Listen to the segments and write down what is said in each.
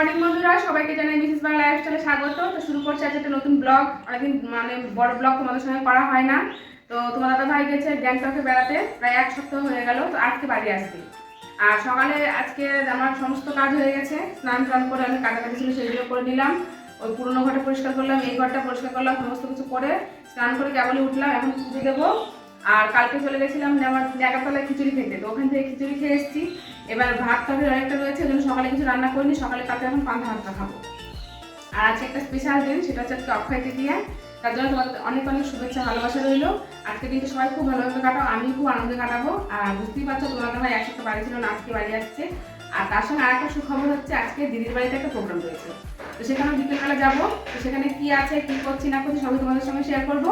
Morning বন্ধুরা, সবাইকে জানাই মিসেস বাংলা লাইফস্টাইলে স্বাগত। তো শুরু করছে আজ একটা নতুন ব্লগ। অনেকদিন মানে বড় ব্লগ তোমাদের সঙ্গে করা হয় না। তো তোমার দাদা ভাই গেছে গ্যাংটকে বেড়াতে, প্রায় এক সপ্তাহ হয়ে গেল। তো আজকে বাড়ি আসবে। আর সকালে আজকে আমার সমস্ত কাজ হয়ে গেছে। স্নান টান করে আমি কাটাকাটি ছিল সেগুলো করে নিলাম। ওই পুরোনো ঘরটা পরিষ্কার করলাম, এই ঘরটা পরিষ্কার করলাম, সমস্ত কিছু করে স্নান করে কেবলই উঠলাম, এখন পুজো দেবো। আর কালকে চলে গেছিলাম আমার এগারতলায় খিচুড়ি খেতে। তো ওখান থেকে খিচুড়ি খেয়ে এসেছি। এবার ভাত তরকারি অনেকটা রয়েছে ওই সকালে কিছু রান্না করিনি সকালে কালকে এখন পান্তা ভাতটা খাব। আর আজকে একটা স্পেশাল দিন সেটা হচ্ছে আজকে অক্ষয় তৃতীয়া। তার জন্য তোমাদের অনেক অনেক শুভেচ্ছা ভালোবাসা রইল। আজকে দিনটা সবাই খুব ভালোভাবে কাটাও আমি খুব আনন্দে কাটাবো। আর বুঝতেই পারছ তোমাদের ভাই একসাথে বাড়ি ছিল না আজকে বাড়ি আসছে। আর তার সঙ্গে আরেকটা সুখবর হচ্ছে আজকে দিদির বাড়িতে একটা প্রোগ্রাম রয়েছে। তো সেখানে বিকেলবেলা যাব। তো সেখানে কি আছে কি করছি না করছি সবই তোমাদের সঙ্গে শেয়ার করব।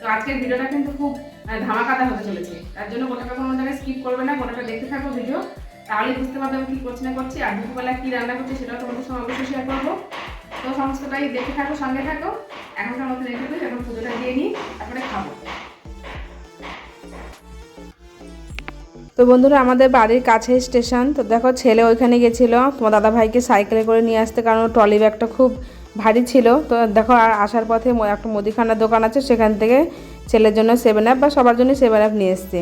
তো আজকের ভিডিওটা কিন্তু খুব আহ, ধামাকাদার হতে চলেছে। তার জন্য গোটাটা কোনো জায়গায় স্কিপ করবে না গোটাটা দেখতে থাকো ভিডিও তাহলে বুঝতে পারবে আমি কি করছি না করছি, আর দুপুরবেলা কি রান্না করছি সেটাও তোমাদের সঙ্গে অবশ্যই শেয়ার করব। তো সমস্তটাই দেখে থাকো, সঙ্গে থাকো। এখনকার মতো রেখে দিই এখন পুজোটা দিয়ে নিই, তারপরে খাব। তো বন্ধুরা, আমাদের বাড়ির কাছে স্টেশন, তো দেখো ছেলে ওইখানে গেছিল। তোমার দাদা ভাইকে সাইকেলে করে নিয়ে আসতে, কারণ ট্রলি ব্যাগটা খুব ভারী ছিল। তো দেখো, আর আসার পথে একটা মুদিখানার দোকান আছে, সেখান থেকে ছেলের জন্য সেভেন আপ বা সবার জন্য সেভেন আপ নিয়ে এসছে।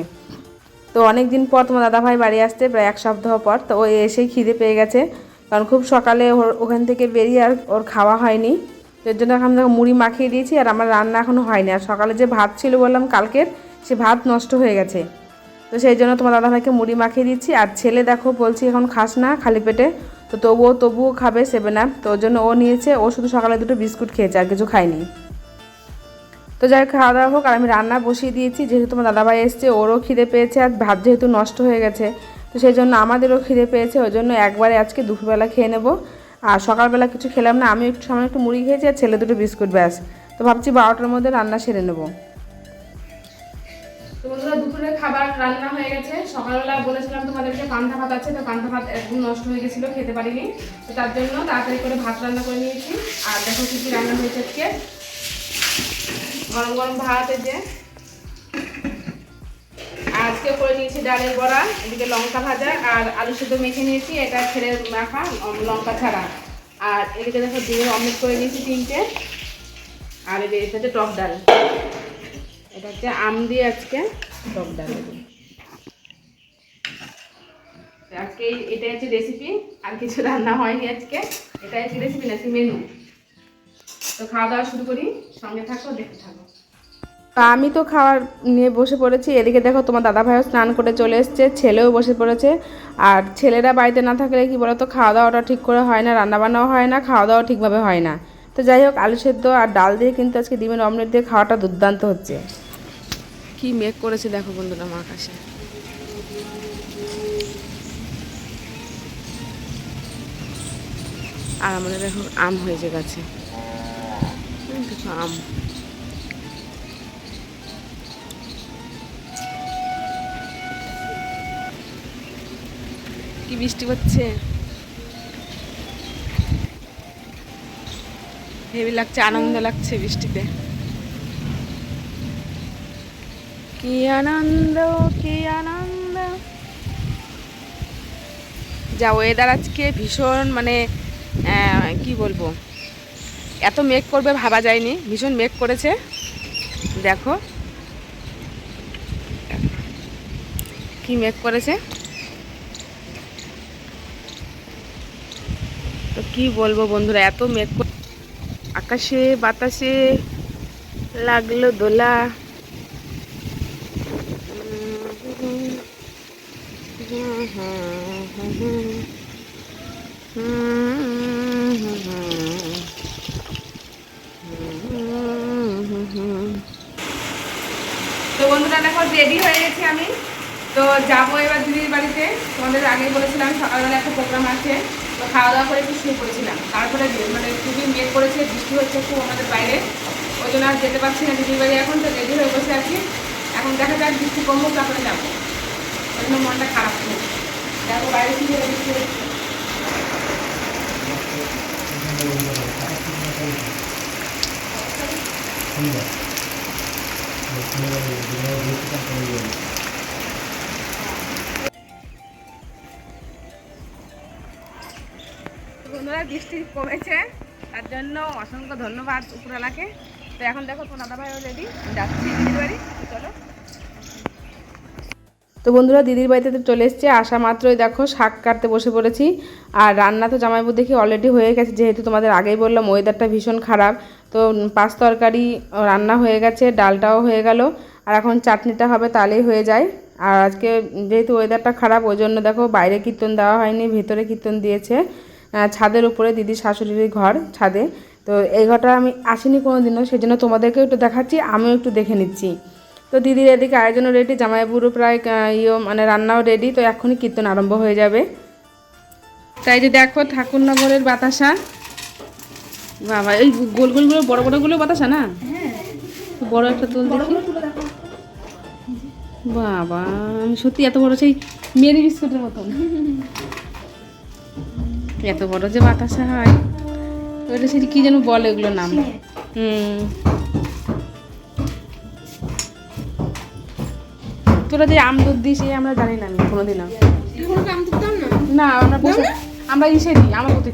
তো অনেক দিন পর তোমার দাদা ভাই বাড়ি আসতে প্রায় এক সপ্তাহ পর, তো ও এসেই খিদে পেয়ে গেছে। কারণ খুব সকালে ওর- ওখান থেকে বেরিয়ে আর ওর খাওয়া হয়নি। তো এর জন্য এখন মুড়ি মাখিয়ে দিয়েছি আর আমার রান্না এখনও হয়নি। আর সকালে যে ভাত ছিল বললাম কালকের, সে ভাত নষ্ট হয়ে গেছে। তো সেই জন্য তোমার দাদাভাইকে মুড়ি মাখিয়ে দিচ্ছি। আর ছেলে দেখো বলছি এখন খাস না, খালি পেটে। তো তবুও তবুও খাবে সেভেন আপ তো ওর জন্য ও নিয়েছে, ও শুধু সকালে দুটো বিস্কুট খেয়েছে আর কিছু খায়নি। তো যাই খাওয়া দাওয়া হোক, আর আমি রান্না বসিয়ে দিয়েছি, যেহেতু তোমার দাদাভাই এসছে, ওরও খিদে পেয়েছে, আর ভাত যেহেতু নষ্ট হয়ে গেছে, তো সেই জন্য আমাদেরও খিদে পেয়েছে, ওই জন্য একবারে আজকে দুপুরবেলা খেয়ে নেব। আর সকালবেলা কিছু খেলাম না আমি একটু সামনে একটু মুড়ি খেয়েছি, আর ছেলে দুটো বিস্কুট, ব্যাস। তো ভাবছি বারোটার মধ্যে রান্না সেরে নেব। তো বন্ধুরা, দুপুরে খাবার রান্না হয়ে গেছে। সকালবেলা বলেছিলাম তোমাদেরকে, পান্তা ভাত আছে, তো পান্তা ভাত একদম নষ্ট হয়ে গেছিল, খেতে পারিনি। তো তার জন্য তাড়াতাড়ি করে ভাত রান্না করে নিয়েছি। আর দেখো কি কি রান্না হয়েছে আজকে। গরম গরম ভাত যে। আজকে করে নিয়েছি ডালের বড়া, এদিকে লঙ্কা ভাজা আর আলু সেদ্ধ মেখে নিয়েছি, এটা ছেড়ে মাখা লঙ্কা ছাড়া। আর এদিকে দেখো ডিমের অমলেট করে নিয়েছি তিনটে। আর এদিকে হচ্ছে টক ডাল। এটা হচ্ছে আম দিয়ে আজকে টক ডাল। আজকে এটাই হচ্ছে রেসিপি আর কিছু রান্না হয়নি আজকে। এটাই হচ্ছে রেসিপি নাকি মেনু তো খাওয়া দাওয়া শুরু করি সঙ্গে থাকো দেখতে থাকো। তা আমি তো খাওয়ার নিয়ে বসে পড়েছি এদিকে দেখো তোমার দাদা ভাইও স্নান করে চলে এসছে ছেলেও বসে পড়েছে। আর ছেলেরা বাড়িতে না থাকলে কি বলতো খাওয়া দাওয়াটা ঠিক করে হয় না রান্নাবান্নাও হয় না খাওয়া দাওয়া ঠিকভাবে হয় না। তো যাই হোক আলু সেদ্ধ আর ডাল দিয়ে কিন্তু আজকে ডিমের অমলেট দিয়ে খাওয়াটা দুর্দান্ত হচ্ছে। কি মেঘ করেছে দেখো বন্ধুরা আমার কাছে। আর আমাদের এখন আম হয়েছে গাছে। দেখো আম কি বৃষ্টি হচ্ছে হেভি লাগছে আনন্দ লাগছে বৃষ্টিতে কি আনন্দ কি আনন্দ যা ওয়েদার আজকে ভীষণ মানে আহ, কি বলব? এত মেঘ করবে ভাবা যায়নি। ভীষণ মেঘ করেছে। দেখো। কি মেঘ করেছে? তো কি বলব বন্ধুরা, এত মেঘ আকাশে বাতাসে লাগল দোলা। তো দেখো রেডি হয়ে গেছি আমি। তো যাব এবার দিদির বাড়িতে। তোমাদের আগেই বলেছিলাম, সকালবেলা একটা প্রোগ্রাম আছে। তো খাওয়া দাওয়া করে একটু শুয়ে পড়েছিলাম। তারপরে মানে খুবই মেঘ করেছে বৃষ্টি হচ্ছে খুব আমাদের বাইরে। ওই জন্য আর যেতে পারছি না দিদির বাড়ি এখন, তো রেডি হয়ে বসে আছি। এখন দেখা যাক বৃষ্টি কমবো তারপরে যাব। ওই জন্য মনটা খারাপ ছিল। দেখো বাইরে কি বৃষ্টি হচ্ছে। বন্ধুরা, বৃষ্টি কমেছে, তার জন্য অসংখ্য ধন্যবাদ উপরওয়ালাকে। তো এখন দেখো তোমার দাদা ভাইও রেডি যাচ্ছি দিদির বাড়ি চলো। তো বন্ধুরা, দিদির বাড়িতে চলে এসছে, আসা মাত্রই দেখো শাক কাটতে বসে পড়েছি। আর রান্না তো জামাইবু দেখি অলরেডি হয়ে গেছে, যেহেতু তোমাদের আগেই বললাম ওয়েদারটা ভীষণ খারাপ। তো পাঁচ তরকারি রান্না হয়ে গেছে, ডালটাও হয়ে গেল। আর এখন চাটনিটা হবে তাহলেই হয়ে যায়। আর আজকে যেহেতু ওয়েদারটা খারাপ, ওই জন্য দেখো বাইরে কীর্তন দেওয়া হয়নি, ভেতরে কীর্তন দিয়েছে। ছাদের উপরে দিদি শাশুড়ির ঘর, ছাদে। তো এই ঘরটা আমি আসিনি কোনো দিনও সেই জন্য তোমাদেরকেও একটু দেখাচ্ছি, আমিও একটু দেখে নিচ্ছি। তো দিদির এদিকে আয়োজনও রেডি জামাইবুড়ো প্রায় ইয়ে মানে রান্নাও রেডি তো এখনই কীর্তন আরম্ভ হয়ে যাবে। তাই যে দেখো ঠাকুরনগরের বাতাসা। বাবা, এই গোল গোলগুলো, বড় বড়গুলো বাতাসা না? বড় একটা তুল দেখি। বাবা আমি সত্যি এত বড় সেই মেরি বিস্কুটের মতন। এত বড় যে বাতাসা হয় তো এটা সেটি কি যেন বলে এগুলোর নাম? হুম। তোরা যে আম দুধ দিস আমরা জানি না আমি কোনোদিনও। না আমরা বসে আমরা ইসে দিই আমার প্রতি।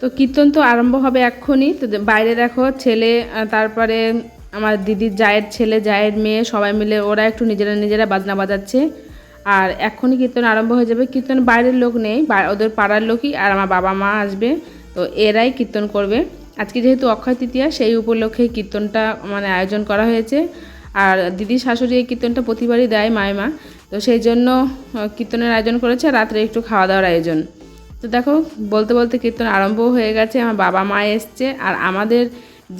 তো কীর্তন তো আরম্ভ হবে এক্ষুনি। তো বাইরে দেখো ছেলে তারপরে আমার দিদির জায়ের ছেলে, জায়ের মেয়ে সবাই মিলে ওরা একটু নিজেরা নিজেরা বাজনা বাজাচ্ছে। আর এখনই কীর্তন আরম্ভ হয়ে যাবে। কীর্তন বাইরের লোক নেই ওদের পাড়ার লোকই আর আমার বাবা মা আসবে। তো এরাই কীর্তন করবে। আজকে যেহেতু অক্ষয় তৃতীয়া, সেই উপলক্ষে কীর্তনটা মানে আয়োজন করা হয়েছে। আর দিদি শাশুড়ি এই কীর্তনটা প্রতিবারই দেয় মায়েমা তো সেই জন্য কীর্তনের আয়োজন করেছে রাত্রে একটু খাওয়া দাওয়ার আয়োজন। তো দেখো, বলতে বলতে কীর্তন আরম্ভ হয়ে গেছে। আমার বাবা মা এসছে আর আমাদের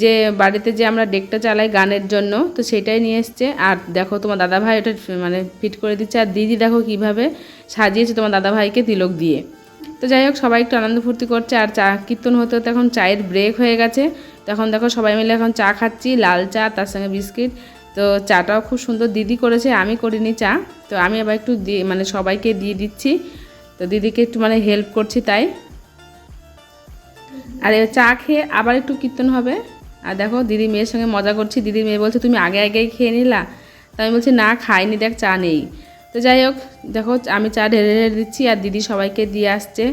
যে বাড়িতে যে আমরা ডেকটা চালাই গানের জন্য, তো সেটাই নিয়ে এসছে। আর দেখো তোমার দাদা ভাই ওটা মানে ফিট করে দিচ্ছে। আর দিদি দেখো কীভাবে সাজিয়েছে তোমার দাদা ভাইকে তিলক দিয়ে। তো যাই হোক, সবাই একটু আনন্দ ফুর্তি করছে। আর চা কীর্তন হতে হতে এখন চায়ের ব্রেক হয়ে গেছে। তখন দেখো সবাই মিলে এখন চা খাচ্ছি, লাল চা, তার সঙ্গে বিস্কিট। তো চাটাও খুব সুন্দর দিদি করেছে, আমি করিনি চা। তো আমি আবার একটু দিয়ে মানে সবাইকে দিয়ে দিচ্ছি। তো দিদিকে একটু মানে হেল্প করছি তাই। আর চা খেয়ে আবার একটু কীর্তন হবে। আর দেখো দিদি মেয়ের সঙ্গে মজা করছি দিদি মেয়ে বলছে, তুমি আগে আগেই খেয়ে নিলা? তো আমি বলছি, না, খাইনি, দেখ, চা নেই। তো যাই হোক, দেখো, আমি চা ঢেলে ঢেলে দিচ্ছি আর দিদি সবাইকে দিয়ে আসছে।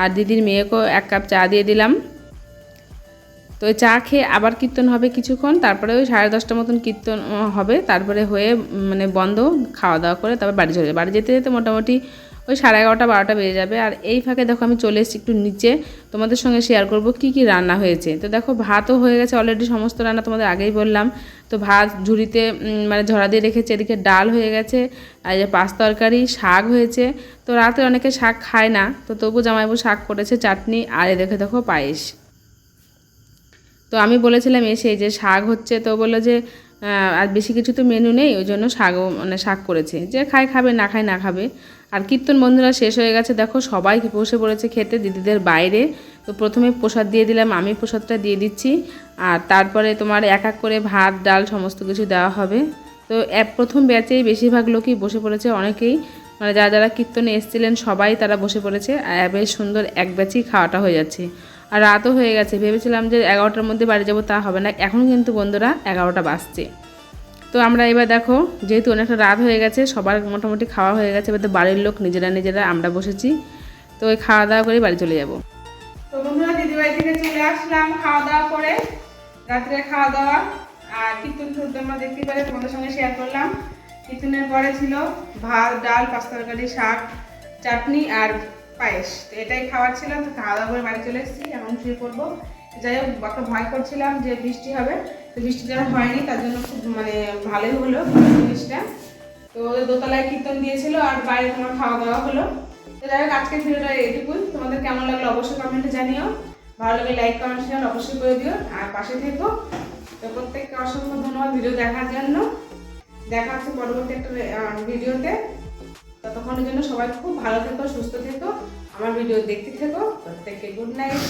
আর দিদির মেয়েকেও এক কাপ চা দিয়ে দিলাম। তো চা খেয়ে আবার কীর্তন হবে কিছুক্ষণ, তারপরে ওই সাড়ে দশটা মতন কীর্তন হবে। তারপরে হয়ে মানে বন্ধ, খাওয়া দাওয়া করে তারপর বাড়ি চলে যাবে। বাড়ি যেতে যেতে মোটামুটি ওই সাড়ে এগারোটা, বারোটা বেজে যাবে। আর এই ফাঁকে দেখো আমি চলে এসেছি একটু নিচে। তোমাদের সঙ্গে শেয়ার করব কি কি রান্না হয়েছে। তো দেখো ভাতও হয়ে গেছে অলরেডি সমস্ত রান্না তোমাদের আগেই বললাম। তো ভাত ঝুড়িতে মানে ঝরা দিয়ে রেখেছে। এদিকে ডাল হয়ে গেছে, আর যে পাঁচ তরকারি, শাক হয়েছে। তো রাতে অনেকে শাক খায় না, তো তবু জামাইবু শাক করেছে, চাটনি আর এ দেখে, দেখো পায়েস। তো আমি বলেছিলাম, এসে যে শাক হচ্ছে। তো বলল যে আর বেশি কিছু তো মেনু নেই, ওই জন্য শাকও মানে শাক করেছে। যে খায় খাবে, না খায় না খাবে। আর কীর্তন বন্ধুরা শেষ হয়ে গেছে। দেখো, সবাই বসে পড়েছে খেতে, দিদিদের বাইরে। তো প্রথমে প্রসাদ দিয়ে দিলাম, আমি প্রসাদটা দিয়ে দিচ্ছি। আর তারপরে তোমার এক এক করে ভাত, ডাল, সমস্ত কিছু দেওয়া হবে। তো এক প্রথম ব্যাচেই বেশিরভাগ লোকই বসে পড়েছে, অনেকেই। মানে যারা যারা কীর্তনে এসেছিলেন, সবাই তারা বসে পড়েছে। আর বেশ সুন্দর এক ব্যাচেই খাওয়াটা হয়ে যাচ্ছে। আর রাতও হয়ে গেছে। ভেবেছিলাম যে এগারোটার মধ্যে বাড়ি যাব, তা হবে না। এখন কিন্তু বন্ধুরা এগারোটা বাজছে। তো আমরা এবার দেখো, যেহেতু অনেকটা রাত হয়ে গেছে, সবার মোটামুটি খাওয়া হয়ে গেছে, এবার তো বাড়ির লোক নিজেরা নিজেরা আমরা বসেছি। তো ওই খাওয়া দাওয়া করে বাড়ি চলে যাব। তো বন্ধুরা দিদি বাড়ি থেকে চলে আসলাম খাওয়া দাওয়া করে। রাত্রে খাওয়া দাওয়া আর কীর্তন তো তোমরা দেখতে পারে তোমাদের সঙ্গে শেয়ার করলাম। কীর্তনের পরে ছিল ভাত, ডাল, পাঁচ তরকারি, শাক, চাটনি আর পায়েস। তো এটাই খাওয়ার ছিল, তো খাওয়া দাওয়া করে বাড়ি চলে এসেছি, এখন শুয়ে পড়ব। যাই হোক একটা ভয় করছিলাম যে বৃষ্টি হবে, তো বৃষ্টি যেন হয়নি, তার জন্য খুব মানে ভালোই হলো জিনিসটা। তো দোতলায় কীর্তন দিয়েছিল, আর বাইরে তোমার খাওয়া দাওয়া হলো। তো যাই হোক, আজকের ভিডিওটা এটুকুই। তোমাদের কেমন লাগল অবশ্যই কমেন্টে জানিও। ভালো লাগলে লাইক কমেন্ট শেয়ার অবশ্যই করে দিও। আর পাশে থেকো। তো প্রত্যেককে অসংখ্য ধন্যবাদ ভিডিও দেখার জন্য। দেখা হচ্ছে পরবর্তী একটা ভিডিওতে। ততক্ষণের জন্য সবাই খুব ভালো থেকো, সুস্থ থেকো, আমার ভিডিও দেখতে থেকো প্রত্যেককে গুড নাইট